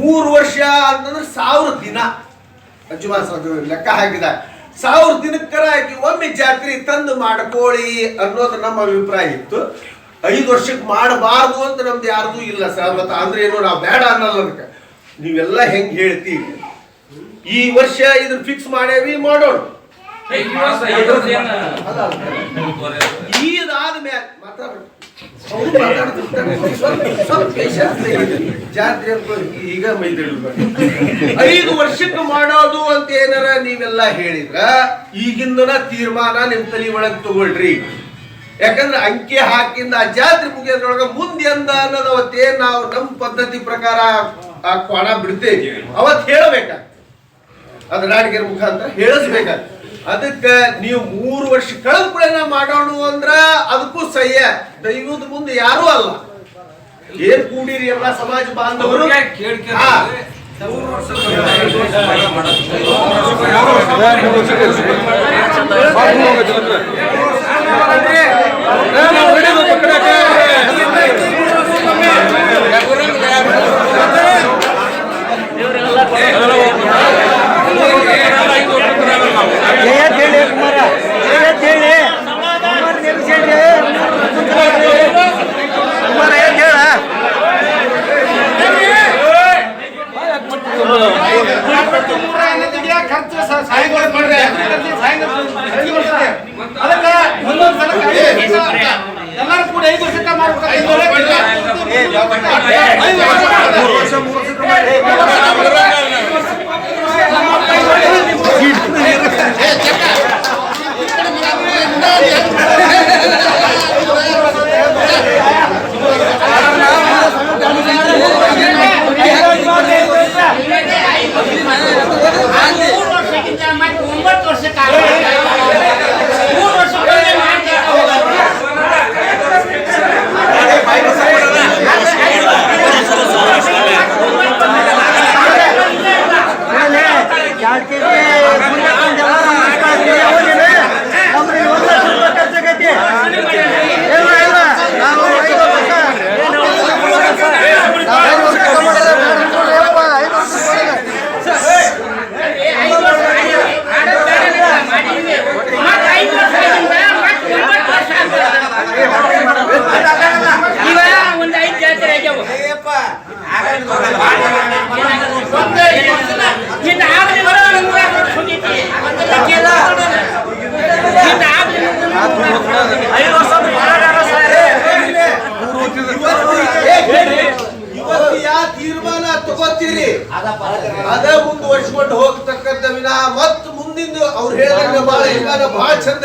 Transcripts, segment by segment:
ಮೂರು ವರ್ಷ ಅಂತಂದ್ರೆ ಸಾವಿರ ದಿನ. ಅಜ್ಜುಮಾಸ ಅದು ಲೆಕ್ಕ ಹಾಕಿದ. ಸಾವಿರ ದಿನಕ್ಕರ ಹಾಕಿ ಒಮ್ಮೆ ಜಾತ್ರೆ ತಂದು ಮಾಡ್ಕೊಳ್ಳಿ ಅನ್ನೋದು ನಮ್ಮ ಅಭಿಪ್ರಾಯ ಇತ್ತು. ಐದು ವರ್ಷಕ್ಕೆ ಮಾಡಬಾರ್ದು ಅಂತ ನಮ್ದು ಯಾರ್ದು ಇಲ್ಲ ಸರ್. ಮತ್ತೆ ಅಂದ್ರೆ ಏನು ನಾವು ಬೇಡ ಅನ್ನಲ್ಲ ಅದಕ್ಕೆ. ನೀವೆಲ್ಲ ಹೆಂಗ್ ಹೇಳ್ತೀವಿ ಈ ವರ್ಷ ಇದನ್ನ ಫಿಕ್ಸ್ ಮಾಡೇವಿ ಮಾಡೋಣ. ಈದಾದ್ಮೇಲೆ ಮಾತಾಡ್ರಿ ಅವ್ರು ಜಾತ್ರೆ ಈಗ ಐದು ವರ್ಷಕ್ಕೆ ಮಾಡೋದು ಅಂತ ಏನಾರ ನೀವೆಲ್ಲ ಹೇಳಿದ್ರ? ಈಗಿಂದನ ತೀರ್ಮಾನ ನಿಮ್ ತಲೆ ಒಳಗ್ ತಗೊಳ್ರಿ. ಯಾಕಂದ್ರೆ ಅಂಕೆ ಹಾಕಿಂದ ಆ ಜಾತ್ರೆ ಮುಗಿಯೋದ್ರೊಳಗ ಮುಂದೆ ಅಂದ ಅನ್ನೋದವತ್ತೇ ನಾವು ನಮ್ಮ ಪದ್ಧತಿ ಪ್ರಕಾರ ಆ ಕ್ವಾಣ ಬಿಡ್ತೇವೆ. ಅವತ್ ಹೇಳಬೇಕಾಗ್ತದೆ. ಅದ್ರ ನಾಡಿಗೆರ ಮುಖಾಂತರ ಹೇಳಿಸ್ಬೇಕಾಗ ಅದಕ್ಕ ನೀವು ಮೂರು ವರ್ಷ ಕಳೆದ ಕೂಡ ಮಾಡೋಣ ಅಂದ್ರ ಅದಕ್ಕೂ ಸಹ್ಯ ದೈವದ ಮುಂದೆ ಯಾರೂ ಅಲ್ಲ ಏನ್ ಕೂಡಿರಿ ಎಲ್ಲ ಸಮಾಜ ಬಾಂಧವರು ಹಾ. yeah, yeah.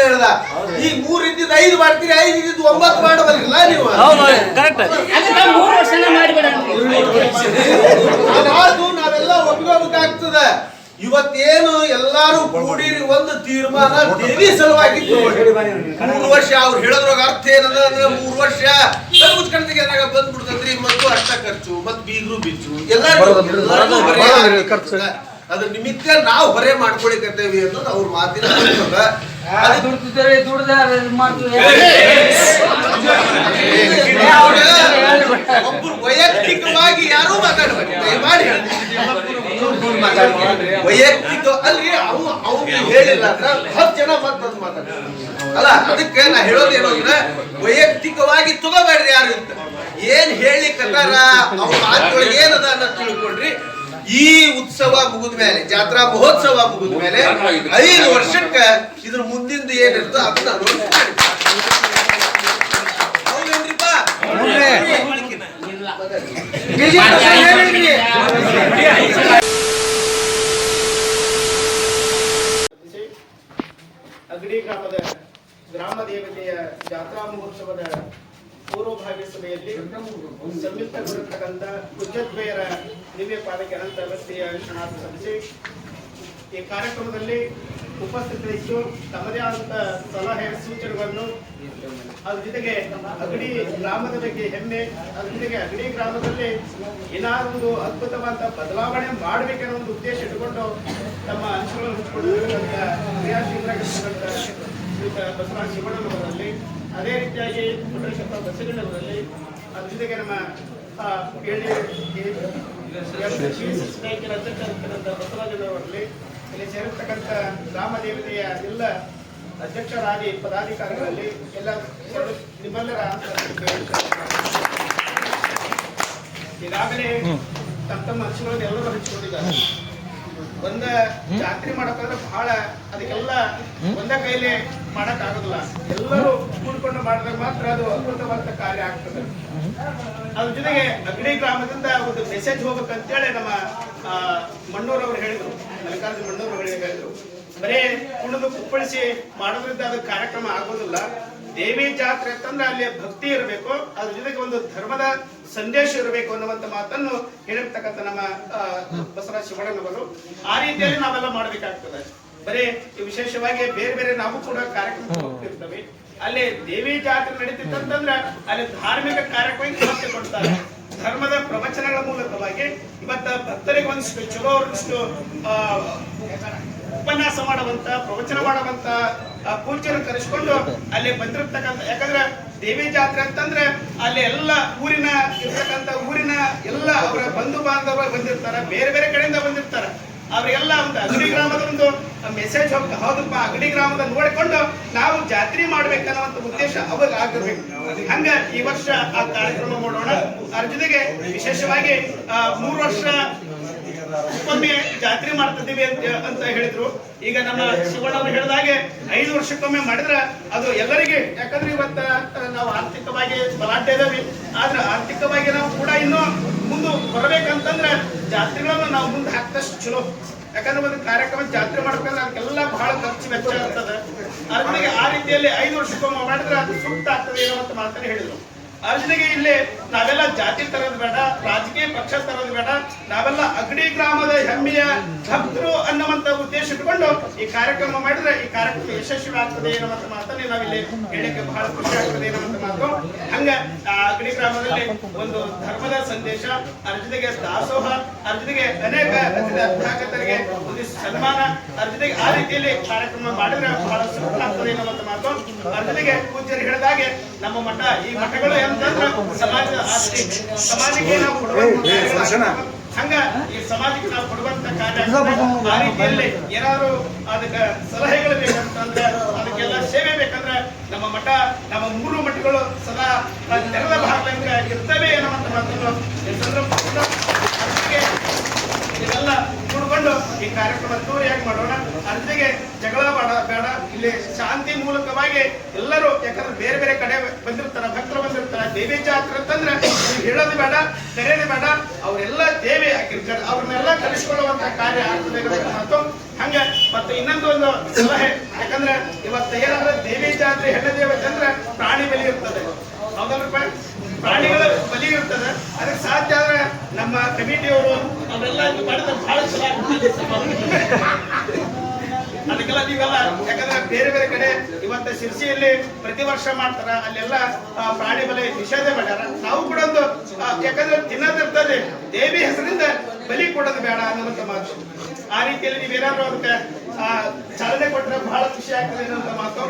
ಹೇಳ್ದ? ಈ ಮೂರ್ ಇದ್ದಿದ್ದು ಐದು ಮಾಡ್ತೀರಿ ಐದು ಇದ್ದಿದ್ದು ಒಂಬತ್ತು ಮಾಡಬಲ್ಲ ನೀವು? ಆ ಮಾತು ನಾವೆಲ್ಲ ಒಪ್ಕೋಬೇಕಾಗ್ತದ. ಇವತ್ತೇನು ಎಲ್ಲಾರು ಕೂಡಿ ಒಂದು ತೀರ್ಮಾನ ದೇವಿ ಸಲುವಾಗಿ ತಗೊಂಡ್ರಿ. ಮೂರು ವರ್ಷ ಅವ್ರು ಹೇಳೋದ್ರಾಗ ಅರ್ಥ ಏನದ ಅಂದ್ರೆ ಮೂರು ವರ್ಷ ಮುಚ್ಕಂತಿಗೆ ಏನಾಗ ಬಂದ್ಬಿಡ್ತದ್ರಿ? ಮತ್ತು ಅಷ್ಟ ಖರ್ಚು ಮತ್ ಬೀಗರು ಬಿಚ್ಚು ಎಲ್ಲಾರು. ಅದ್ರ ನಿಮಿತ್ತ ನಾವು ಹೊರೆ ಮಾಡ್ಕೊಳಿಕತ್ತೇವಿ ಅನ್ನೋದು ಅವ್ರ ಮಾತಿನ ಅದಕ್ಕೆ ದುಡ್ದಿದ್ದಾರೆ ದುಡ್ದಾರ ಮಾಡ್ತೀವಿ ಒಬ್ಬರು ವೈಯಕ್ತಿಕವಾಗಿ ಯಾರೂ ಮಾತಾಡ್ಬೇಡಿ ದಯಮಾಡಿ. ವೈಯಕ್ತಿಕ ಅಲ್ರಿ ಅವು ಅವು ಹೇಳಿಲ್ಲ ಅಂದ್ರೆ ಹತ್ತು ಜನ ಬಂತು ಮಾತಾಡ್ತಾರೆ. ಅಲ್ಲ ಅದಕ್ಕೆ ನಾ ಹೇಳೋದೇನು ಅಂದ್ರೆ ವೈಯಕ್ತಿಕವಾಗಿ ತಗೋಬೇಡ್ರಿ ಯಾರು ಅಂತ. ಏನ್ ಹೇಳಿಕತ್ತಾರ ಅವ್ರ ಮಾತುಗಳಿಗೆ ಏನದ ಅನ್ನೋದು ತಿಳ್ಕೊಳ್ರಿ ಈ ಉತ್ಸವ ಮುಗಿದ ಮೇಲೆ ಜಾತ್ರಾ ಮಹೋತ್ಸವ ಮುಗಿದ ಮೇಲೆ ಐದು ವರ್ಷಕ್ಕ ಇದ್ರ ಮುಂದಿಂದು ಏನಿರ್ತೋ ಅದನ್ನ ನೋಡಿ ಹೌದೇನ್ರಿಪ್ಪ ಅಗಡಿ ಗ್ರಾಮದ ಗ್ರಾಮ ದೇವತೆಯ ಜಾತ್ರಾ ಮಹೋತ್ಸವದ ಪೂರ್ವಭಾವಿ ಸಭೆಯಲ್ಲಿ ಸಂಯುಕ್ತಗೊಂಡಿರ್ತಕ್ಕಂಥ ಕುಜದ್ವಯರ ದಿವ್ಯ ಪಾದಕ್ಕೆ ಅನಂತ ವ್ಯವಸ್ಥೆಯ ಶರಣಾರ್ಥ ಸಲ್ಲಿಸಿ ಈ ಕಾರ್ಯಕ್ರಮದಲ್ಲಿ ಉಪಸ್ಥಿತರಿದ್ದು ತಮ್ಮದೇ ಆದಂತ ಸಲಹೆ ಸೂಚನೆಗಳನ್ನು ಅದ್ರ ಜೊತೆಗೆ ಅಗಡಿ ಗ್ರಾಮದ ಬಗ್ಗೆ ಹೆಮ್ಮೆ, ಅದ್ರ ಜೊತೆಗೆ ಅಗಡಿ ಗ್ರಾಮದಲ್ಲಿ ಏನಾದರೂ ಒಂದು ಅದ್ಭುತವಾದ ಬದಲಾವಣೆ ಮಾಡಬೇಕನ್ನೋ ಒಂದು ಉದ್ದೇಶ ಇಟ್ಟುಕೊಂಡು ತಮ್ಮ ಅಂಶಗಳನ್ನು ಹಂಚಿಕೊಂಡಿರ್ತಕ್ಕಂಥ ಕ್ರಿಯಾಶೀಲರಾಗಿರ್ತಕ್ಕಂಥ ಶ್ರೀಯುತ ಬಸವರಾಜ ಶಿವಣ್ಣನವರಲ್ಲಿ ಅದೇ ರೀತಿಯಾಗಿ ಪುಟ್ಟಶಪ್ಪ ಬಸಗಣ್ಣವರಲ್ಲಿ ಅದ್ರ ಜೊತೆಗೆ ನಮ್ಮ ಬ್ಯಾಂಕಿನ ಅಧ್ಯಕ್ಷರಾಗಿರ್ತಕ್ಕಂಥ ಬಸವರಾಜನವರಲ್ಲಿ ಇಲ್ಲಿ ಸೇರಿರ್ತಕ್ಕಂಥ ಗ್ರಾಮ ದೇವತೆಯ ಎಲ್ಲ ಅಧ್ಯಕ್ಷರಾಗಿ ಪದಾಧಿಕಾರಿಗಳಲ್ಲಿ ಎಲ್ಲ ನಿಮ್ಮೆಲ್ಲರ ಈಗಾಗಲೇ ತಮ್ಮ ತಮ್ಮ ಹಂಚಿಕೊಳ್ಳೋದು ಎಲ್ಲರೂ ಹಂಚಿಕೊಂಡಿದ್ದಾರೆ. ಒಂದ ಜಾತ್ರೆ ಮಾಡಕ್ಕಂದ್ರೆ ಬಹಳ ಅದಕ್ಕೆಲ್ಲ ಒಂದ ಕೈಲಿ ಮಾಡಕ್ ಆಗೋದಿಲ್ಲ ಎಲ್ಲರೂ ಕೂಡಿಕೊಂಡು ಮಾಡಿದಾಗ ಮಾತ್ರ ಅದು ಅದ್ಭುತವಾದ ಕಾರ್ಯ ಆಗ್ತದೆ. ಅದ್ರ ಜೊತೆಗೆ ಅಗ್ನಿ ಗ್ರಾಮದಿಂದ ಒಂದು ಮೆಸೇಜ್ ಹೋಗ್ಬೇಕಂತೇಳಿ ನಮ್ಮ ಮಣ್ಣೂರ್ ಅವರು ಹೇಳಿದ್ರು. ಮಲ್ಲಿಕಾರ್ಜುನ ಮಣ್ಣೂರ್ ಅವರು ಹೇಳಿದ್ರು. ಬರೇ ಕುಣಿದು ಕುಪ್ಪಳಿಸಿ ಮಾಡೋದ್ರಿಂದ ಅದು ಕಾರ್ಯಕ್ರಮ ಆಗೋದಿಲ್ಲ. ದೇವಿ ಜಾತ್ರೆ ಅಂತಂದ್ರೆ ಅಲ್ಲಿ ಭಕ್ತಿ ಇರಬೇಕು. ಅದ್ರ ಜೊತೆಗೆ ಒಂದು ಧರ್ಮದ ಸಂದೇಶ ಇರಬೇಕು ಅನ್ನುವಂತ ಮಾತನ್ನು ಹೇಳಿರ್ತಕ್ಕಂಥ ನಮ್ಮ ಬಸವರಾಜ ಶಿವಣ್ಣನವರು. ಆ ರೀತಿಯಲ್ಲಿ ನಾವೆಲ್ಲ ಮಾಡಬೇಕಾಗ್ತದೆ. ಬರೀ ವಿಶೇಷವಾಗಿ ಬೇರೆ ಬೇರೆ ನಾವು ಕೂಡ ಕಾರ್ಯಕ್ರಮ ಹೋಗ್ತಿರ್ತವೆ. ಅಲ್ಲಿ ದೇವಿ ಜಾತ್ರೆ ನಡೀತಿತ್ತಂತಂದ್ರೆ ಅಲ್ಲಿ ಧಾರ್ಮಿಕ ಕಾರ್ಯಕ್ರಮ ಸಮಸ್ಯೆ ಕೊಡ್ತಾರೆ. ಧರ್ಮದ ಪ್ರವಚನಗಳ ಮೂಲಕವಾಗಿ ಇವತ್ತ ಭಕ್ತರಿಗೆ ಒಂದಿಷ್ಟು ಚಲೋ ಒಂದಿಷ್ಟು ಆ, ಉಪನ್ಯಾಸ ಮಾಡುವಂತ ಪ್ರವಚನ ಮಾಡುವಂತ ಪೂಜ್ಯರು ಕರೆಸಿಕೊಂಡು ಅಲ್ಲಿ ಬಂದಿರತಕ್ಕಂತ ಯಾಕಂದ್ರೆ ದೇವಿ ಜಾತ್ರೆ ಅಂತಂದ್ರೆ ಅಲ್ಲಿ ಎಲ್ಲ ಊರಿನ ಇರ್ತಕ್ಕಂಥ ಊರಿನ ಎಲ್ಲ ಅವರ ಬಂಧು ಬಾಂಧವರು ಬಂದಿರ್ತಾರೆ ಬೇರೆ ಬೇರೆ ಕಡೆಯಿಂದ ಬಂದಿರ್ತಾರೆ. ಅವರಿಗೆಲ್ಲ ಒಂದು ಅಗಡಿ ಗ್ರಾಮದ ಒಂದು ಮೆಸೇಜ್ ಹೋಗ್ತಾ ಹೌದಪ್ಪ, ಅಗಡಿ ಗ್ರಾಮದ ನೋಡಿಕೊಂಡು ನಾವು ಜಾತ್ರೆ ಮಾಡ್ಬೇಕನ್ನುವಂತ ಉದ್ದೇಶ ಅವಾಗ ಆಗಿರ್ಬೇಕು ಹಂಗ ಈ ವರ್ಷ ಆ ಕಾರ್ಯಕ್ರಮ ಮಾಡೋಣ. ಅದ್ರ ಜೊತೆಗೆ ವಿಶೇಷವಾಗಿ ಮೂರು ವರ್ಷ ಒಮ್ಮೆ ಜಾತ್ರೆ ಮಾಡ್ತಿದ್ದೀವಿ ಅಂತ ಅಂತ ಹೇಳಿದ್ರು. ಈಗ ನಮ್ಮ ಶಿವಣ್ಣ ಅವರು ಹೇಳಿದಾಗೆ ಐದು ವರ್ಷಕ್ಕೊಮ್ಮೆ ಮಾಡಿದ್ರೆ ಅದು ಎಲ್ಲರಿಗೆ ಯಾಕಂದ್ರೆ ಇವತ್ತ ನಾವು ಆರ್ಥಿಕವಾಗಿ ಬಲಾಢ್ಯ ಇದಾವೆ ಆದ್ರೆ ಆರ್ಥಿಕವಾಗಿ ನಾವು ಕೂಡ ಇನ್ನೂ ಮುಂದೆ ಬರಬೇಕಂತಂದ್ರೆ ಜಾತ್ರೆಗಳನ್ನು ನಾವು ಮುಂದೆ ಹಾಕ್ದಷ್ಟು ಚಲೋ. ಯಾಕಂದ್ರೆ ಒಂದು ಕಾರ್ಯಕ್ರಮ ಜಾತ್ರೆ ಮಾಡ್ಬೇಕಂದ್ರೆ ಅದಕ್ಕೆಲ್ಲ ಬಹಳ ಖರ್ಚು ವೆಚ್ಚ ಇರ್ತದೆ ಅರ್ಜುನಿಗೆ ಆ ರೀತಿಯಲ್ಲಿ ಐದು ವರ್ಷಕ್ಕೊಮ್ಮೆ ಮಾಡಿದ್ರೆ ಅದು ಸೂಕ್ತ ಆಗ್ತದೆ ಏನೋ ಅಂತ ಮಾತನ್ನ ಹೇಳಿದ್ರು. ಅರ್ಜುನಿಗೆ ಇಲ್ಲಿ ನಾವೆಲ್ಲ ಜಾತಿ ತರೋದು ಬೇಡ, ರಾಜಕೀಯ ಪಕ್ಷ ತರೋದು ಬೇಡ, ನಾವೆಲ್ಲ ಅಗಡಿ ಗ್ರಾಮದ ಹೆಮ್ಮೆಯ ಭಕ್ತರು ಅನ್ನುವಂತ ಉದ್ದೇಶ ಇಟ್ಕೊಂಡು ಈ ಕಾರ್ಯಕ್ರಮ ಮಾಡಿದ್ರೆ ಈ ಕಾರ್ಯಕ್ರಮ ಯಶಸ್ವಿ ಆಗ್ತದೆ ಅನ್ನುವಂತ ಮಾತನ್ನ ನಾವಿಲ್ಲಿ ಹೇಳಕ್ಕೆ ಬಹಳ ಖುಷಿ ಆಗ್ತದೆ ಅನ್ನುವಂತ ಮಾತು. ಹಂಗ ಆ ಅಗಡಿ ಗ್ರಾಮದಲ್ಲಿ ಒಂದು ಧರ್ಮದ ಸಂದೇಶ ಅದ್ರ ಜೊತೆಗೆ ದಾಸೋಹ ಅದ್ರ ಜೊತೆಗೆ ಅನೇಕ ಅಧ್ಯಾಪಕರಿಗೆ ಒಂದು ಸನ್ಮಾನ ಅದ್ರ ಜೊತೆಗೆ ಆ ರೀತಿಯಲ್ಲಿ ಕಾರ್ಯಕ್ರಮ ಮಾಡಿದ್ರೆ ಬಹಳ ಸೂಕ್ತ ಆಗ್ತದೆ ಅನ್ನುವಂತ ಮಾತು ಅದ್ರ ಜೊತೆಗೆ ಪೂಜ್ಯರು ಹೇಳಿದಾಗೆ ನಮ್ಮ ಮಠ ಈ ಮಠಗಳು ಎಂತಂದ್ರೆ ಸಮಾಜದ ಆಸ್ತಿ ಸಮಾಜಕ್ಕೆ ನಾವು ಕೊಡುವಂತ. ಹಂಗ ಈ ಸಮಾಜಕ್ಕೆ ನಾವು ಕೊಡುವಂತ ಕಾರ್ಯ. ಆ ರೀತಿಯಲ್ಲಿ ಏನಾದ್ರು ಅದಕ್ಕೆ ಸಲಹೆಗಳು ಬೇಕಂತಂದ್ರೆ ಅದಕ್ಕೆಲ್ಲ ಸೇವೆ ಬೇಕಂದ್ರೆ ನಮ್ಮ ಮಠ ನಮ್ಮ ಮೂರು ಮಠಗಳು ಸದಾ ತೆರೆದ ಭಾಗದಂಗ ಇರ್ತವೆ ಅನ್ನುವಂಥ ಅದಕ್ಕೆ ಇದೆಲ್ಲ ಕೂಡ್ಕೊಂಡು ಈ ಕಾರ್ಯಕ್ರಮ ಅದ್ದೂರಿಯಾಗಿ ಮಾಡೋಣ? ಅದ್ರ ಜಗಳ ಬೇಡ ಬೇಡ. ಇಲ್ಲಿ ಶಾಂತಿ ಮೂಲಕವಾಗಿ ಎಲ್ಲರೂ, ಯಾಕಂದ್ರೆ ಬೇರೆ ಬೇರೆ ಕಡೆ ಬಂದಿರ್ತಾರ ಭಕ್ತರು ಬಂದಿರ್ತಾರ. ದೇವಿ ಜಾತ್ರೆ ಅಂತಂದ್ರೆ ಹೇಳೋದು ಬೇಡ, ಕರೆಯೋದು ಬೇಡ. ಅವರೆಲ್ಲ ದೇವಿ ಆಗಿರ್ತಾರೆ. ಅವ್ರನ್ನೆಲ್ಲ ಕಲಿಸ್ಕೊಳ್ಳುವಂತ ಕಾರ್ಯ ಆಗ್ತದೆ ಮತ್ತು ಹಂಗೆ ಮತ್ತೆ ಇನ್ನೊಂದು ಸಲಹೆ, ಯಾಕಂದ್ರೆ ಇವತ್ತು ಏನಂದ್ರೆ ದೇವಿ ಜಾತ್ರೆ ಹೆಣ್ಣ ದೇವತೆ ಅಂದ್ರೆ ಪ್ರಾಣಿ ಬಲಿ ಇರ್ತದೆ. ಹೌದಲ್ರಪ್ಪ? ಪ್ರಾಣಿಗಳ ಬಲಿ ಇರ್ತದೆ. ಅದಕ್ಕೆ ಸಾಧ್ಯ ಆದ್ರೆ ನಮ್ಮ ಕಮಿಟಿಯವರು ಅವರೆಲ್ಲ ಇದು ಮಾಡಿದ್ರೆ ಬಹಳ ಚೆನ್ನಾಗಿ. ಅದಕ್ಕೆಲ್ಲ ನೀವೆಲ್ಲ, ಯಾಕಂದ್ರೆ ಬೇರೆ ಬೇರೆ ಕಡೆ ಇವತ್ತು ಶಿರ್ಸಿಯಲ್ಲಿ ಪ್ರತಿ ವರ್ಷ ಮಾಡ್ತಾರ, ಅಲ್ಲೆಲ್ಲ ಪ್ರಾಣಿ ಬಲೆ ನಿಷೇಧ ಮಾಡ್ಯಾರ ನಾವು ಕೂಡ ಒಂದು ಯಾಕಂದ್ರೆ ತಿನ್ನದಿರ್ತದೆ ದೇವಿ ಹೆಸರಿಂದ ಬಲಿ ಕೊಡೋದು ಬೇಡ ಅನ್ನೋದಂತ ಮಾತು ಆ ರೀತಿಯಲ್ಲಿ ನೀವೇನಾದ್ರು ಅದಕ್ಕೆ ಚಾಲನೆ ಕೊಟ್ಟರೆ ಬಹಳ ಖುಷಿ ಆಗ್ತದೆ ಅಂತ ಮಾತು.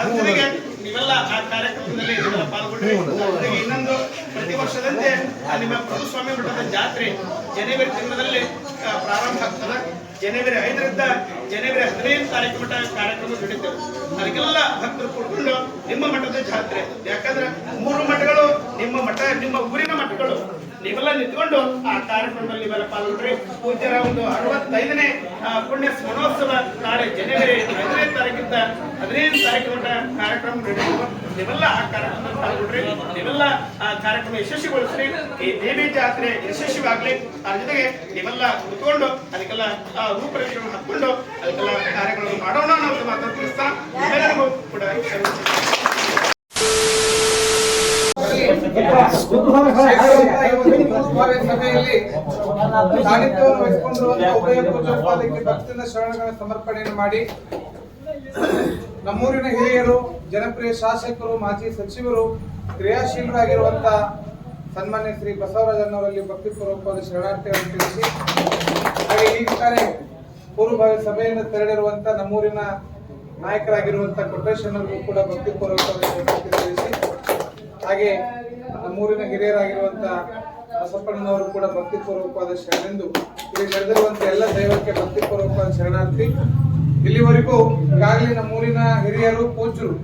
ಅದರಿಗೆ ನೀವೆಲ್ಲ ಆ ಕಾರ್ಯಕ್ರಮದಲ್ಲಿ ಪಾಲ್ಗೊಂಡ್ರಿ. ಇನ್ನೊಂದು ಪ್ರತಿ ವರ್ಷದಂತೆ ನಿಮ್ಮ ಪ್ರಭುಸ್ವಾಮಿ ಮಠದ ಜಾತ್ರೆ ಜನವರಿ ತಿಂಗಳಲ್ಲಿ ಪ್ರಾರಂಭ ಆಗ್ತದೆ. ಜನವರಿ ಐದರಿಂದ ಜನವರಿ ಹದಿನೈದು ತಾರೀಕು ಮಟ್ಟ ಕಾರ್ಯಕ್ರಮ ನಡೀತೇವೆ ಅದಕ್ಕೆಲ್ಲ ಭಕ್ತರು ಕೂತ್ಕೊಂಡು ನಿಮ್ಮ ಮಠದ ಜಾತ್ರೆ. ಯಾಕಂದ್ರೆ ಮೂರು ಮಠಗಳು ನಿಮ್ಮ ಮಠ, ನಿಮ್ಮ ಊರಿನ ನೀವೆಲ್ಲ ನಿಂತ್ಕೊಂಡು ಆ ಕಾರ್ಯಕ್ರಮದಲ್ಲಿ ನೀವೆಲ್ಲ ಪಾಲ್ಗೊಂಡ್ರಿ ಪೂಜ್ಯರ ಒಂದು ಅರವತ್ತೈದನೇ ಪುಣ್ಯ ಸ್ಮರಣೋತ್ಸವ ನಾಳೆ ಜನವರಿ ಹದಿನೈದು ತಾರೀಕಿಂದ ಹದಿನೈದು ತಾರೀಕು ಕಾರ್ಯಕ್ರಮ ನಡೆಯುವ ನೀವೆಲ್ಲ ಆ ಕಾರ್ಯಕ್ರಮದಲ್ಲಿ ಪಾಲ್ಗೊಂಡ್ರಿ ನೀವೆಲ್ಲ ಆ ಕಾರ್ಯಕ್ರಮ ಯಶಸ್ವಿಗೊಳಿಸ್ರಿ. ಈ ದೇವಿ ಜಾತ್ರೆ ಯಶಸ್ವಿಯಾಗ್ಲಿ. ಅದ್ರ ಜೊತೆಗೆ ನೀವೆಲ್ಲ ಕುತ್ಕೊಂಡು ಅದಕ್ಕೆಲ್ಲ ಆ, ರೂಪರೇಷೆಗಳನ್ನು ಹಾಕೊಂಡು ಅದಕ್ಕೆಲ್ಲ ಕಾರ್ಯಗಳನ್ನು ಮಾಡೋಣ ಅನ್ನೋದು ತಿಳಿಸ್ತಾ ಎಲ್ಲರಿಗೂ ಕೂಡ ಸಭೆಯಲ್ಲಿ ಸಾನ್ನಿಧ್ಯವನ್ನು ವಹಿಸಿಕೊಂಡಿರುವಂತಹ ಉಭಯ ಪೂಜೋತ್ಪಾದಕ್ಕೆ ಭಕ್ತಿಯಿಂದ ಶರಣಗಳ ಸಮರ್ಪಣೆಯನ್ನು ಮಾಡಿ. ನಮ್ಮೂರಿನ ಹಿರಿಯರು ಜನಪ್ರಿಯ ಶಾಸಕರು ಮಾಜಿ ಸಚಿವರು ಕ್ರಿಯಾಶೀಲರಾಗಿರುವಂತ ಸನ್ಮಾನ್ಯ ಶ್ರೀ ಬಸವರಾಜನವರಲ್ಲಿ ಭಕ್ತಿಪೂರ್ವಕವಾದ ಶರಣಾರ್ಥಿಯನ್ನು ತಿಳಿಸಿ. ಹಾಗೆ ಈಗ ತಾನೇ ಪೂರ್ವಭಾವಿ ಸಭೆಯಿಂದ ತೆರಳಿರುವಂತ ನಮ್ಮೂರಿನ ನಾಯಕರಾಗಿರುವಂತ ಕೊಟೇಶನ್ ಕೂಡ ಭಕ್ತಿಪೂರ್ವಕವಾದ ಶರಣಾರ್ಥಿ ತಿಳಿಸಿ. ಹಾಗೆ ನಮ್ಮೂರಿನ ಹಿರಿಯರಾಗಿರುವಂಥ ಬಸಪ್ಪಣ್ಣನವರು ಕೂಡ ಭಕ್ತಿ ಭಕ್ತಿಪೂರ್ವಕವಾದ ಶರಣೆಂದು ಇಲ್ಲಿ ನಡೆದಿರುವಂತಹ ಎಲ್ಲ ದೈವಕ್ಕೆ ಭಕ್ತಿಪೂರ್ವಕವಾದ ಶರಣಾರ್ಥಿ. ಇಲ್ಲಿವರೆಗೂ ಈಗಾಗಲೇ ನಮ್ಮೂರಿನ ಹಿರಿಯರು, ಪೂಜ್ಯರು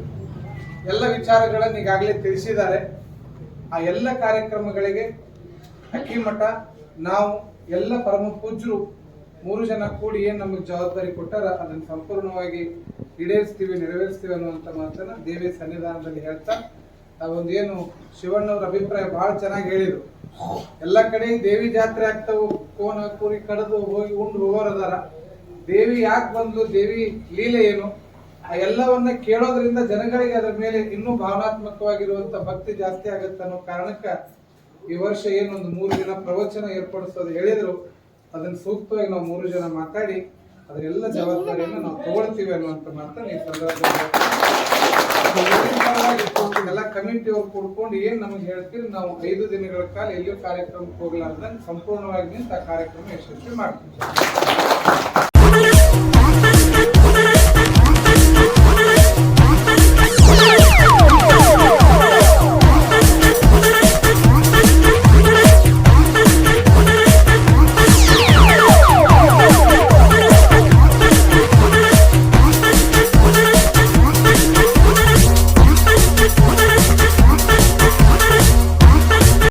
ಎಲ್ಲ ವಿಚಾರಗಳನ್ನು ಈಗಾಗಲೇ ತಿಳಿಸಿದ್ದಾರೆ. ಆ ಎಲ್ಲ ಕಾರ್ಯಕ್ರಮಗಳಿಗೆ ಅಕ್ಕಿಮಠ ನಾವು ಎಲ್ಲ ಪರಮ ಪೂಜರು ಮೂರು ಜನ ಕೂಡಿ ಏನು ನಮಗೆ ಜವಾಬ್ದಾರಿ ಕೊಟ್ಟಾರ, ಅದನ್ನು ಸಂಪೂರ್ಣವಾಗಿ ಈಡೇರಿಸ್ತೀವಿ, ನೆರವೇರಿಸ್ತೀವಿ ಅನ್ನುವಂತ ಮಾತನ್ನ ದೇವಿ ಸನ್ನಿಧಾನದಲ್ಲಿ ಹೇಳ್ತಾ ನಾವೊಂದು ಏನು ಶಿವಣ್ಣವ್ರ ಅಭಿಪ್ರಾಯ ಬಹಳ ಚೆನ್ನಾಗಿ ಹೇಳಿದ್ರು. ಎಲ್ಲ ಕಡೆ ದೇವಿ ಜಾತ್ರೆ ಆಗ್ತಾವು, ಕೋನ, ಕೂರಿ ಕಡದು ಹೋಗಿ ಉಂಡು ಹೋಗೋರದಾರ. ದೇವಿ ಯಾಕೆ ಬಂದು ದೇವಿ ಲೀಲೆ ಏನು? ಆ ಎಲ್ಲವನ್ನ ಕೇಳೋದ್ರಿಂದ ಜನಗಳಿಗೆ ಅದರ ಮೇಲೆ ಇನ್ನೂ ಭಾವನಾತ್ಮಕವಾಗಿರುವಂತ ಭಕ್ತಿ ಜಾಸ್ತಿ ಆಗುತ್ತೆ ಅನ್ನೋ ಕಾರಣಕ್ಕ ಈ ವರ್ಷ ಏನೊಂದು ಮೂರು ದಿನ ಪ್ರವಚನ ಏರ್ಪಡಿಸೋದು ಹೇಳಿದ್ರು. ಅದನ್ನ ಸೂಕ್ತವಾಗಿ ನಾವು ಮೂರು ಜನ ಮಾತಾಡಿ, ಅದರೆಲ್ಲ ಜವಾಬ್ದಾರಿಯನ್ನು ನಾವು ತಗೊಳ್ತೀವಿ ಅನ್ನುವಂತ ಮಾತನ್ನ ಈ ಸಂದರ್ಭದಲ್ಲಿ ಎಲ್ಲ ಕಮಿಟಿ ಅವ್ರು ಕೂಡ್ಕೊಂಡು ಏನ್ ನಮಗೆ ಹೇಳ್ತೀರಿ, ನಾವು ಐದು ದಿನಗಳ ಕಾಲ ಎಲ್ಲಿಯೂ ಕಾರ್ಯಕ್ರಮಕ್ಕೆ ಹೋಗ್ಲಾರ್ದಂಗೆ ಸಂಪೂರ್ಣವಾಗಿ ನಿಂತ ಕಾರ್ಯಕ್ರಮ ಯಶಸ್ವಿ ಮಾಡ್ತೀವಿ.